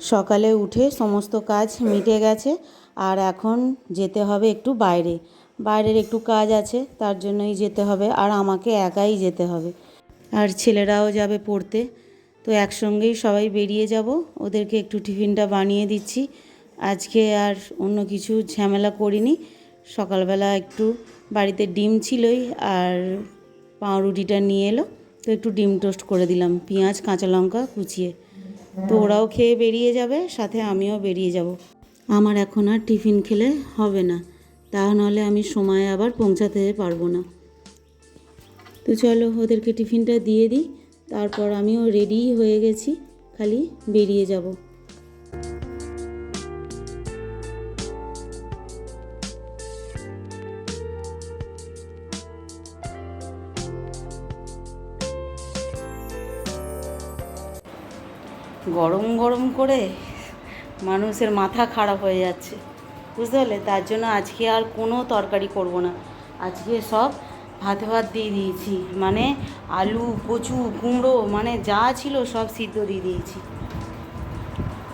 সকালে উঠে সমস্ত কাজ মিটে গেছে, আর এখন যেতে হবে একটু বাইরে। বাইরের একটু কাজ আছে, তার জন্যই যেতে হবে, আর আমাকে একাই যেতে হবে। আর ছেলেরাও যাবে পড়তে। তো একসঙ্গেই সবাই বেরিয়ে যাব। ওদেরকে একটু টিফিনটা বানিয়ে দিচ্ছি। আজকে আর অন্য কিছু ঝামেলা করিনি। সকালবেলা একটু বাড়িতে ডিম ছিলই, আর পাউরুটিটা নিয়ে এলো। তো একটু ডিম টোস্ট করে দিলাম। পেঁয়াজ, কাঁচা লঙ্কা কুচিয়ে। তো ওরাও খেয়ে বেরিয়ে যাবে, সাথে আমিও বেরিয়ে যাব। আমার এখন আর টিফিন খেলে হবে না, তা নাহলে আমি সময়ে আবার পৌঁছাতে পারব না। তো চলো ওদেরকে টিফিনটা দিয়ে দিই, তারপর আমিও রেডি হয়ে গেছি, খালি বেরিয়ে যাব। গরম গরম করে মানুষের মাথা খারাপ হয়ে যাচ্ছে। বুঝতে পারলে? তার জন্য আজকে আর কোনো তরকারি করব না। আজকে সব ভাতে ভাত দিয়ে দিয়েছি। মানে আলু, কচু, কুমড়ো মানে যা ছিল সব সিদ্ধ দিয়ে দিয়েছি।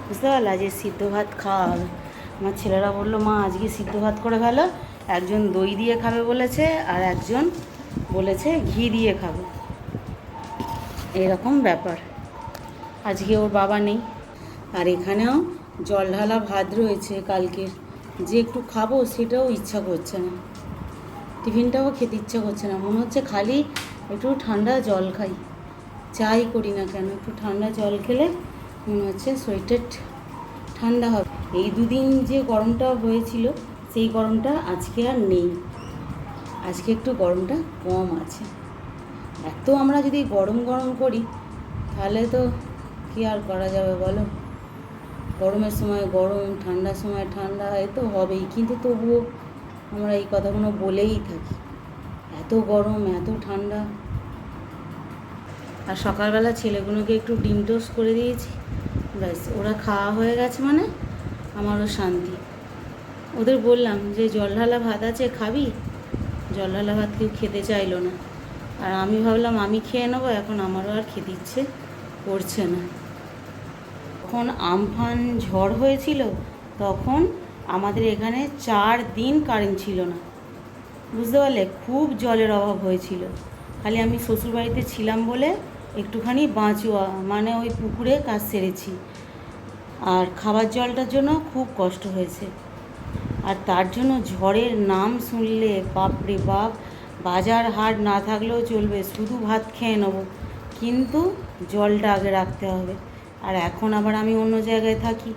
বুঝতে পারলে? আজকে সিদ্ধ ভাত খাওয়া হবে। আমার ছেলেরা বলল, মা, আজকে সিদ্ধ ভাত করে ফেলো। একজন দই দিয়ে খাবে বলেছে আর একজন বলেছে ঘি দিয়ে খাবে। এরকম ব্যাপার। আজকে ওর বাবা নেই। আর এখানেও জল ঢালা ভাত রয়েছে কালকের। যে একটু খাব সেটাও ইচ্ছা করছে না। টিফিনটাও খেতে ইচ্ছা করছে না। মনে হচ্ছে খালি একটু ঠান্ডা জল খাই। চাই করি না কেন, একটু ঠান্ডা জল খেলে মনে হচ্ছে সোয়েটার ঠান্ডা হবে। এই দুদিন যে গরমটা হয়েছিল, সেই গরমটা আজকে আর নেই। আজকে একটু গরমটা কম আছে। এত আমরা যদি গরম গরম করি, তাহলে তো কী আর করা যাবে বলো? গরমের সময় গরম, ঠান্ডার সময় ঠান্ডা, এ তো হবেই। কিন্তু তবুও আমরা এই কথাগুলো বলেই থাকি। এত গরম, এত ঠান্ডা। আর সকালবেলা ছেলেগুলোকে একটু ডিম টোস্ট করে দিয়েছি। ব্যাস, ওরা খাওয়া হয়ে গেছে মানে আমারও শান্তি। ওদের বললাম যে জল ঢালা ভাত আছে, খাবি? জল ঢালা ভাত কেউ খেতে চাইলো না। আর আমি ভাবলাম, আমি খেয়ে নেব, এখন আমারও আর খেতে ইচ্ছে করছে না। যখন আমফান ঝড় হয়েছিল, তখন আমাদের এখানে চার দিন কারেন্ট ছিল না। বুঝতে পারলে? খুব জলের অভাব হয়েছিল। খালি আমি শ্বশুরবাড়িতে ছিলাম বলে একটুখানি বাঁচুয়া মানে ওই পুকুরে কাজ সেরেছি। আর খাবার জলটার জন্য খুব কষ্ট হয়েছে। আর তার জন্য ঝড়ের নাম শুনলে বাপরে বাপ, বাজার হাট না থাকলেও চলবে, শুধু ভাত খেয়ে নেব। কিন্তু জলটা আগে রাখতে হবে। আর এখন আবার আমি অন্য জায়গায় থাকি।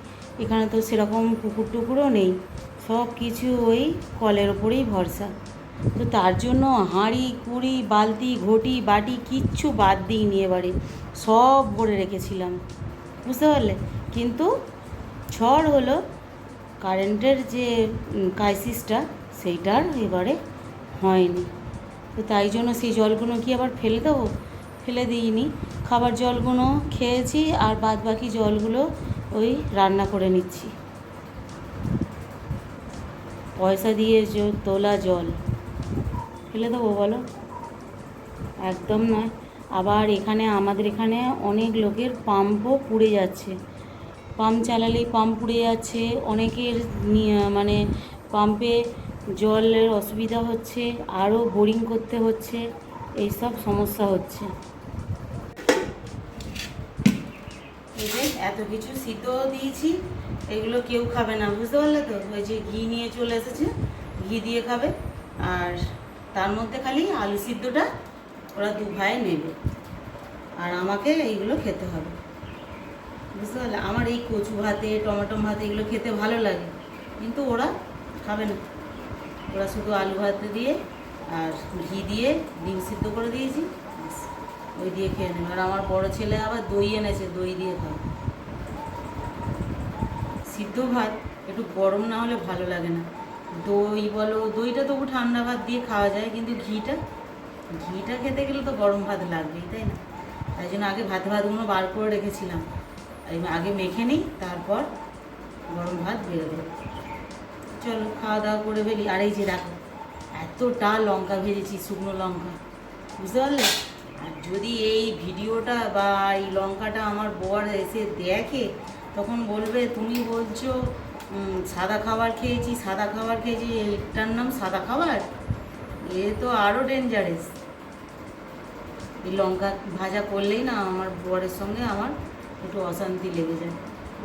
এখানে তো সেরকম পুকুর টুকুরও নেই। সব কিছু ওই কলের ওপরেই ভরসা। তো তার জন্য হাঁড়ি, কুড়ি, বালতি, ঘটি, বাটি কিচ্ছু বাদ দিইনি এবারে। সব ভরে রেখেছিলাম। বুঝতে পারলে? কিন্তু ঝড় হলো, কারেন্টের যে ক্রাইসিসটা সেইটার এবারে হয়নি। তো তাই জন্য সেই জলগুলো কি আবার ফেলে দেবো? ফেলে দিইনি। খাবার জলগুলো খেয়েছি আর বাদ বাকি জলগুলো ওই রান্না করে নিচ্ছি। পয়সা দিয়ে তোলা জল। ফেলে দেবো বলো? একদম নয়। আবার এখানে, আমাদের এখানে অনেক লোকের পাম্পও পুড়ে যাচ্ছে। পাম্প চালালেই পাম্প পুড়ে যাচ্ছে। অনেকের মানে পাম্পে জলের অসুবিধা হচ্ছে, আরও বোরিং করতে হচ্ছে, এইসব সমস্যা হচ্ছে। এই এত কিছু সিদ্ধ দিয়েছি, এগুলো কেউ খাবে না, বুঝতে পারলে তো? ওই যে ঘি নিয়ে চলে এসেছে, ঘি দিয়ে খাবে, আর তার মধ্যে খালি আলু সিদ্ধটা ওরা দু ভাই নেবে, আর আমাকে এইগুলো খেতে হবে। বুঝতে পারলে? আমার এই কচু ভাতে টমেটো ভাতে এগুলো খেতে ভালো লাগে, কিন্তু ওরা খাবে না। ওরা শুধু আলু ভাতে দিয়ে আর ঘি দিয়ে ডিম সিদ্ধ করে দিয়েছি ওই দিয়ে খেয়ে নেবে। আর আমার বড় ছেলে আবার দই এনেছে, দই দিয়ে খাবে। সিদ্ধ ভাত, একটু গরম না হলে ভালো লাগে না। দই বলো, দইটা তবু ঠান্ডা ভাত দিয়ে খাওয়া যায়, কিন্তু ঘিটা ঘিটা খেতে গেলে তো গরম ভাত লাগবেই, তাই না? তাই জন্য আগে ভাত ভাতগুলো বার করে রেখেছিলাম। আগে মেখে নিই, তারপর গরম ভাত বেড়ে দেবো চলো, খাওয়া দাওয়া করে ফেলি আর এই যে দেখো, এতটা লঙ্কা ভেজেছি, শুকনো লঙ্কা। বুঝতে পারলে? যদি এই ভিডিওটা বা এই লঙ্কাটা আমার বর এসে দেখে, তখন বলবে, তুমি বলছো সাদা খাবার খেয়েছি, সাদা খাবার খেয়েছি এটার নাম সাদা খাবার? এ তো আরও ডেঞ্জারাস এই লঙ্কা ভাজা করলেই না আমার বরের সঙ্গে আমার একটু অশান্তি লেগে যায়।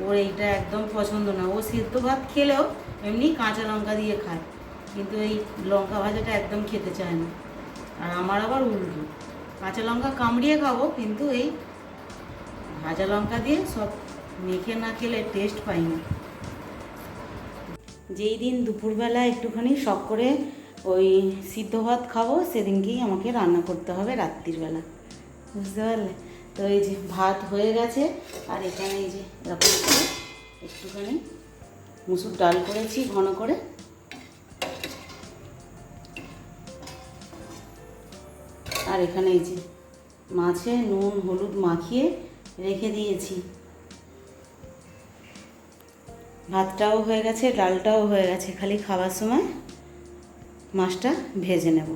ওর এইটা একদম পছন্দ না। ও সিদ্ধ ভাত খেলেও এমনি কাঁচা লঙ্কা দিয়ে খায়। কিন্তু এই লঙ্কা ভাজাটা একদম খেতে চায় না। আর আমার আবার উল্টো। কাঁচা লঙ্কা কামড়িয়ে খাব, কিন্তু এই ভাজা লঙ্কা দিয়ে সব মেখে না খেলে টেস্ট পাই না যেই দিন দুপুরবেলা একটুখানি শখ করে ওই সিদ্ধ ভাত খাব, সেদিনকেই আমাকে রান্না করতে হবে রাত্রির বেলা। বুঝতে পারলে? তো এই যে ভাত হয়ে গেছে, আর এখানে এই যে এরকম একটুখানি মুসুর ডাল করেছি ঘন করে। আর এখানে এই যে মাছে নুন, হলুদ মাখিয়ে রেখে দিয়েছি। ভাতটাও হয়ে গেছে, ডালটাও হয়ে গেছে। খালি খাবার সময় মাছটা ভেজে নেব।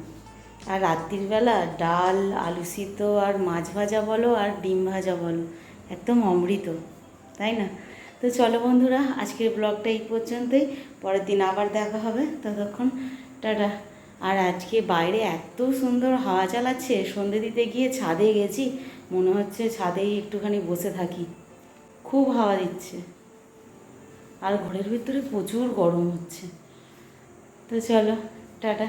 আর রাত্রির বেলা ডাল, আলু সিদ্ধ, আর মাছ ভাজা বলো, আর ডিম ভাজা বলো, একদম অমৃত, তাই না? তো চলো বন্ধুরা, আজকের ব্লগটা এই পর্যন্তই। পরের দিন আবার দেখা হবে। ততক্ষণ, টাটা। আর আজকে বাইরে এত সুন্দর হাওয়া চালাচ্ছে, সন্ধে দিতে গিয়ে ছাদে গেছি, মনে হচ্ছে ছাদেই একটুখানি বসে থাকি। খুব হাওয়া দিচ্ছে। আর ঘরের ভিতরে প্রচুর গরম হচ্ছে। তো চলো, টাটা।